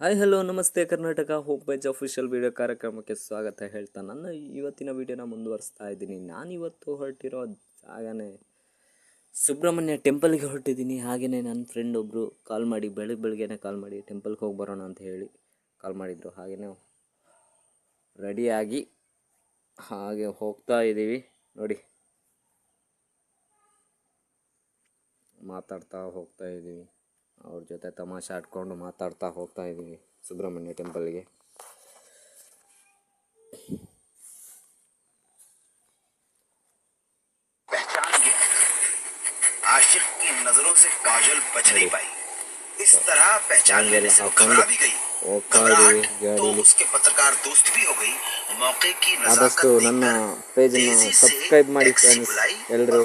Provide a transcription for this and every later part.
Hi hello ನಮಸ್ತೆ, Karnataka. Hope ಬೈಜ್ official video ಕಾರ್ಯಕ್ರಮಕ್ಕೆ ಸ್ವಾಗತ ಹೇಳ್ತಾ ನನ್ನ ಇವತ್ತಿನ ವಿಡಿಯೋನ ಮುಂದುವರಿಸ್ತಾ ಇದ್ದೀನಿ. ನಾನಿವತ್ತು ಹೊರಟಿರೋ ಜಾಗನೇ ಸುಬ್ರಹ್ಮಣ್ಯ ಟೆಂಪಲ್ಗೆ ಹೊರಟಿದ್ದೀನಿ. ಹಾಗೆಯೇ ನನ್ನ ಫ್ರೆಂಡ್ ಒಬ್ಬರು ಕಾಲ್ ಮಾಡಿ ಬೆಳಗ್ಗೆ ಬೆಳಗ್ಗೆನೆ ಕಾಲ್ ಮಾಡಿ ಟೆಂಪಲ್ಗೆ ಹೋಗಿ ಬರೋಣ ಅಂತ ಹೇಳಿ ಕಾಲ್ ಮಾಡಿದರು. ಹಾಗೆಯೇ ರೆಡಿಯಾಗಿ ಹಾಗೆ ಹೋಗ್ತಾ ಇದ್ದೀವಿ ನೋಡಿ. ಮಾತಾಡ್ತಾ ಹೋಗ್ತಾ ಇದ್ದೀವಿ ಅವ್ರ ಜೊತೆ ತಮಾಷೆ ಆಡ್ಕೊಂಡು ಮಾತಾಡ್ತಾ ಹೋಗ್ತಾ ಇದ್ದೀವಿ ಸುಬ್ರಹ್ಮಣ್ಯ ಟೆಂಪಲ್ಗೆ. ಆದಷ್ಟು ನನ್ನ ಪೇಜನ್ನು ಸಬ್ಸ್ಕ್ರೈಬ್ ಮಾಡಿ ಎಲ್ಲರೂ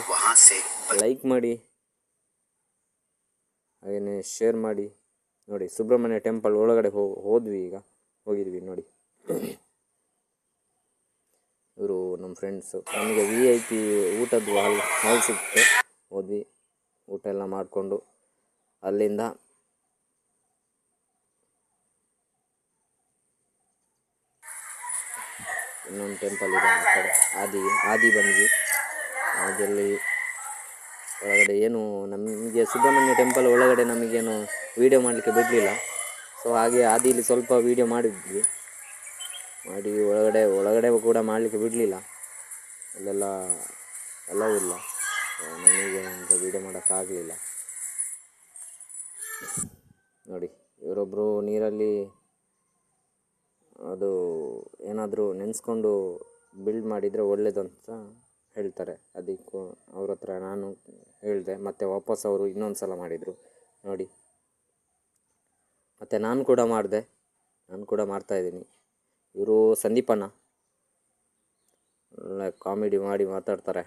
ಲೈಕ್ ಮಾಡಿ ಹಾಗೆಯೇ ಶೇರ್ ಮಾಡಿ. ನೋಡಿ, ಸುಬ್ರಹ್ಮಣ್ಯ ಟೆಂಪಲ್ ಒಳಗಡೆ ಹೋದ್ವಿ ಈಗ. ಹೋಗಿದ್ವಿ ನೋಡಿ. ಇವರು ನಮ್ಮ ಫ್ರೆಂಡ್ಸು ನಮಗೆ ವಿ ಐ ಪಿ ಊಟದ್ದು ಹಾಲ್ ಹಾಲ್ ಸಿಕ್ತು ಹೋದ್ವಿ. ಊಟ ಎಲ್ಲ ಮಾಡಿಕೊಂಡು ಅಲ್ಲಿಂದ ಇನ್ನೊಂದು ಟೆಂಪಲ್ ಇದೆ ಆ ಕಡೆ. ಆದಿ ಆದಿ ಬಂದ್ವಿ. ಆದಿಯಲ್ಲಿ ಒಳಗಡೆ ಏನು ನಮಗೆ ಸುಬ್ರಹ್ಮಣ್ಯ ಟೆಂಪಲ್ ಒಳಗಡೆ ನಮಗೇನು ವೀಡಿಯೋ ಮಾಡಲಿಕ್ಕೆ ಬಿಡಲಿಲ್ಲ. ಸೊ ಹಾಗೆ ಆದಿಲಿ ಸ್ವಲ್ಪ ವೀಡಿಯೋ ಮಾಡಿದ್ವಿ. ಮಾಡಿ ಒಳಗಡೆ ಒಳಗಡೆ ಕೂಡ ಮಾಡಲಿಕ್ಕೆ ಬಿಡಲಿಲ್ಲ. ಅಲ್ಲೆಲ್ಲ ಎಲ್ಲ ಇಲ್ಲ. ನಮಗೆ ಅಂತ ವೀಡಿಯೋ ಮಾಡೋಕ್ಕಾಗಲಿಲ್ಲ ನೋಡಿ ಇವರೊಬ್ಬರು ನೀರಲ್ಲಿ ಅದು ಏನಾದರೂ ನೆನೆಸ್ಕೊಂಡು ಬಿಲ್ಡ್ ಮಾಡಿದರೆ ಒಳ್ಳೆಯದು ಹೇಳ್ತಾರೆ. ಅದಕ್ಕೂ ಅವ್ರ ಹತ್ರ ನಾನು ಹೇಳಿದೆ, ಮತ್ತು ವಾಪಸ್ ಅವರು ಇನ್ನೊಂದು ಸಲ ಮಾಡಿದರು. ನೋಡಿ. ಮತ್ತು ನಾನು ಕೂಡ ಮಾಡಿದೆ. ನಾನು ಕೂಡ ಮಾಡ್ತಾಯಿದ್ದೀನಿ ಇವರು ಸಂದೀಪಣ್ಣ. ಒಳ್ಳೆ ಕಾಮಿಡಿ ಮಾಡಿ ಮಾತಾಡ್ತಾರೆ.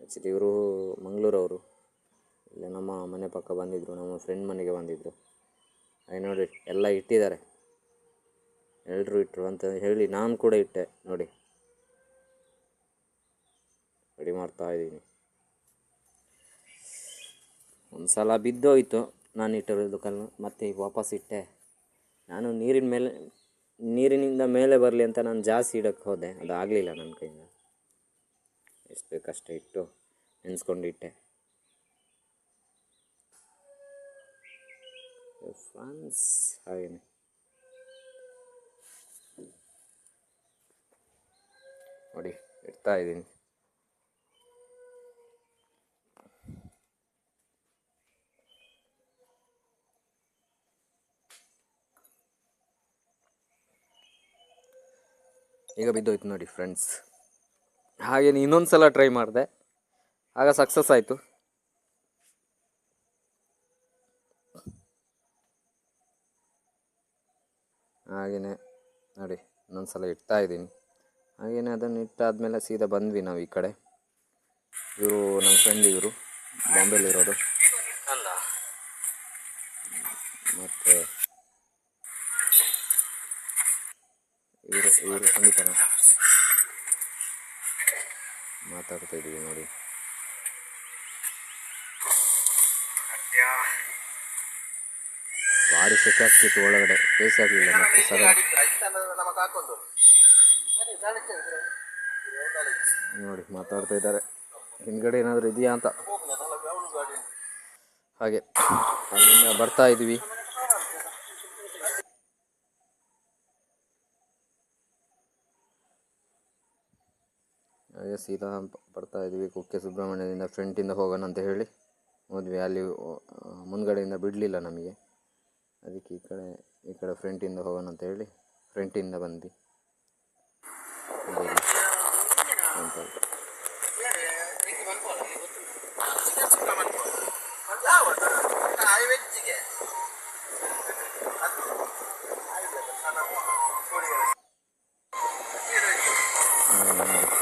ಆ್ಯಕ್ಚುಲಿ ಇವರು ಮಂಗಳೂರವರು. ಇಲ್ಲೇ ನಮ್ಮ ಮನೆ ಪಕ್ಕ ಬಂದಿದ್ದರು ನಮ್ಮ ಫ್ರೆಂಡ್ ಮನೆಗೆ ಬಂದಿದ್ದರು ಐ ನೋಡಿ, ಎಲ್ಲ ಇಟ್ಟಿದ್ದಾರೆ. ಎಲ್ಲರೂ ಇಟ್ಟರು ಅಂತ ಹೇಳಿ ನಾನು ಕೂಡ ಇಟ್ಟೆ, ನೋಡಿ. ರೆಡಿ ಮಾಡ್ತಾ ಇದ್ದೀನಿ. ಒಂದು ಸಲ ಬಿದ್ದೋಯ್ತು ನಾನು ಇಟ್ಟಿರೋದು ಕಲ್ಲು ಮತ್ತೆ ಈಗ ವಾಪಸ್ ಇಟ್ಟೆ. ನಾನು ನೀರಿನ ಮೇಲೆ, ನೀರಿನಿಂದ ಮೇಲೆ ಬರಲಿ ಅಂತ ನಾನು ಜಾಸ್ತಿ ಇಡೋಕ್ಕೆ ಹೋದೆ. ಅದು ಆಗಲಿಲ್ಲ ನನ್ನ ಕೈಯಿಂದ. ಎಷ್ಟು ಬೇಕಷ್ಟೇ ಇಟ್ಟು ನೆನ್ಸ್ಕೊಂಡಿಟ್ಟೆ ಫ್ರಾನ್ಸ್, ಹಾಗೇನೆ. ನೋಡಿ, ಇಡ್ತಾ ಇದ್ದೀನಿ. ಈಗ ಬಿದ್ದೋಯ್ತು ನೋಡಿ ಫ್ರೆಂಡ್ಸ್ ಹಾಗೆ ಇನ್ನೊಂದು ಸಲ ಟ್ರೈ ಮಾಡಿದೆ. ಆಗ ಸಕ್ಸಸ್ ಆಯಿತು. ಹಾಗೆಯೇ ನೋಡಿ ಇನ್ನೊಂದು ಸಲ ಇಡ್ತಾ ಇದ್ದೀನಿ. ಹಾಗೆಯೇ ಅದನ್ನು ಇಟ್ಟಾದಮೇಲೆ ಸೀದಾ ಬಂದ್ವಿ ನಾವು ಈ ಕಡೆ. ಇವರು ನಮ್ಮ ಫ್ರೆಂಡ್ ಇವರು ಬಾಂಬೆಲಿರೋದು ಮತ್ತು ಇವರು ಸಂದೀಪನ ಮಾತಾಡ್ತಾ ಇದ್ದೀವಿ ನೋಡಿ. ಭಾರಿ ಸೆಕೆ ಆಗ್ತಿತ್ತು ಒಳಗಡೆ. ಬೇಸ್ ಆಗಲಿಲ್ಲ ಮತ್ತೆ ಸಡನ್ ನೋಡಿ ಮಾತಾಡ್ತಾ ಇದ್ದಾರೆ. ಹಿಂದ್ಗಡೆ ಏನಾದರೂ ಇದೆಯಾ ಅಂತ? ಹಾಗೆ. ಅಲ್ಲಿಂದ ಬರ್ತಾ ಇದ್ದೀವಿ. ಹಾಗೆ ಸೀದಾ ಬರ್ತಾ ಇದ್ವಿ. ಕುಕ್ಕೆ ಸುಬ್ರಹ್ಮಣ್ಯದಿಂದ ಫ್ರೆಂಟಿಂದ ಹೋಗೋಣ ಅಂತ ಹೇಳಿ ಹೋದ್ವಿ. ಅಲ್ಲಿ ಮುಂದುಗಡೆಯಿಂದ ಬಿಡಲಿಲ್ಲ ನಮಗೆ. ಅದಕ್ಕೆ ಈ ಕಡೆ ಈ ಕಡೆ ಫ್ರೆಂಟಿಂದ ಹೋಗೋಣ ಅಂತ ಹೇಳಿ ಫ್ರೆಂಟಿಂದ ಬಂದ್ವಿ. ಅಂತ.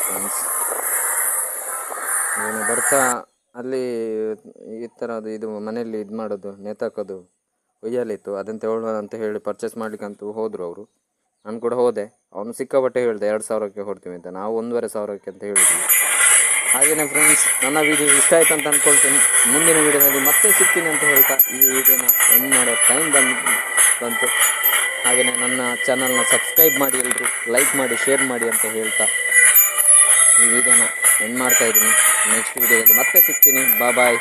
ಫ್ರೆಂಡ್ಸ್ ಅವನು ಬರ್ತಾ, ಅಲ್ಲಿ ಈ ಥರದ್ದು ಇದು ಮನೆಯಲ್ಲಿ ಇದು ಮಾಡೋದು, ನೇತಾಕೋದು, ಒಯ್ಯಾಲಿತ್ತು, ಅದನ್ನು ತಗೊಳ್ಳೋಣ ಅಂತ ಹೇಳಿ ಪರ್ಚೇಸ್ ಮಾಡ್ಲಿಕ್ಕಂತೂ ಹೋದರು ಅವರು. ನಾನು ಕೂಡ ಹೋದೆ. ಅವನು ಸಿಕ್ಕಾಪಟ್ಟೆ ಹೇಳಿದೆ, ಎರಡು ಸಾವಿರಕ್ಕೆ ಹೊಡ್ತೀವಿ ಅಂತ. ನಾವು ಒಂದೂವರೆ ಸಾವಿರಕ್ಕೆ ಅಂತ ಹೇಳಿದ್ವಿ. ಹಾಗೆಯೇ ಫ್ರೆಂಡ್ಸ್ ನನ್ನ ವಿಡಿಯೋ ಇಷ್ಟ ಆಯ್ತು ಅಂತ ಅಂದ್ಕೊಳ್ತೀನಿ ಮುಂದಿನ ವಿಡಿಯೋದಲ್ಲಿ ಮತ್ತೆ ಸಿಗ್ತೀನಿ ಅಂತ ಹೇಳ್ತಾ ಈ ವಿಡಿಯೋನ ಎಂಡ್ ಮಾಡೋ ಟೈಮ್ ಬಂದು, ಬಂತು. ಹಾಗೆಯೇ ನನ್ನ ಚಾನಲ್ನ ಸಬ್ಸ್ಕ್ರೈಬ್ ಮಾಡಿ ಎಲ್ಲರೂ ಲೈಕ್ ಮಾಡಿ ಶೇರ್ ಮಾಡಿ ಅಂತ ಹೇಳ್ತಾ ಈ ವಿಡಿಯೋನ ಎಂಡ್ ಮಾಡ್ತಾಯಿದ್ದೀನಿ ನೆಕ್ಸ್ಟ್ ವಿಡಿಯೋದಲ್ಲಿ ಮತ್ತೆ ಸಿಗ್ತೀನಿ. ಬಾ ಬಾಯ್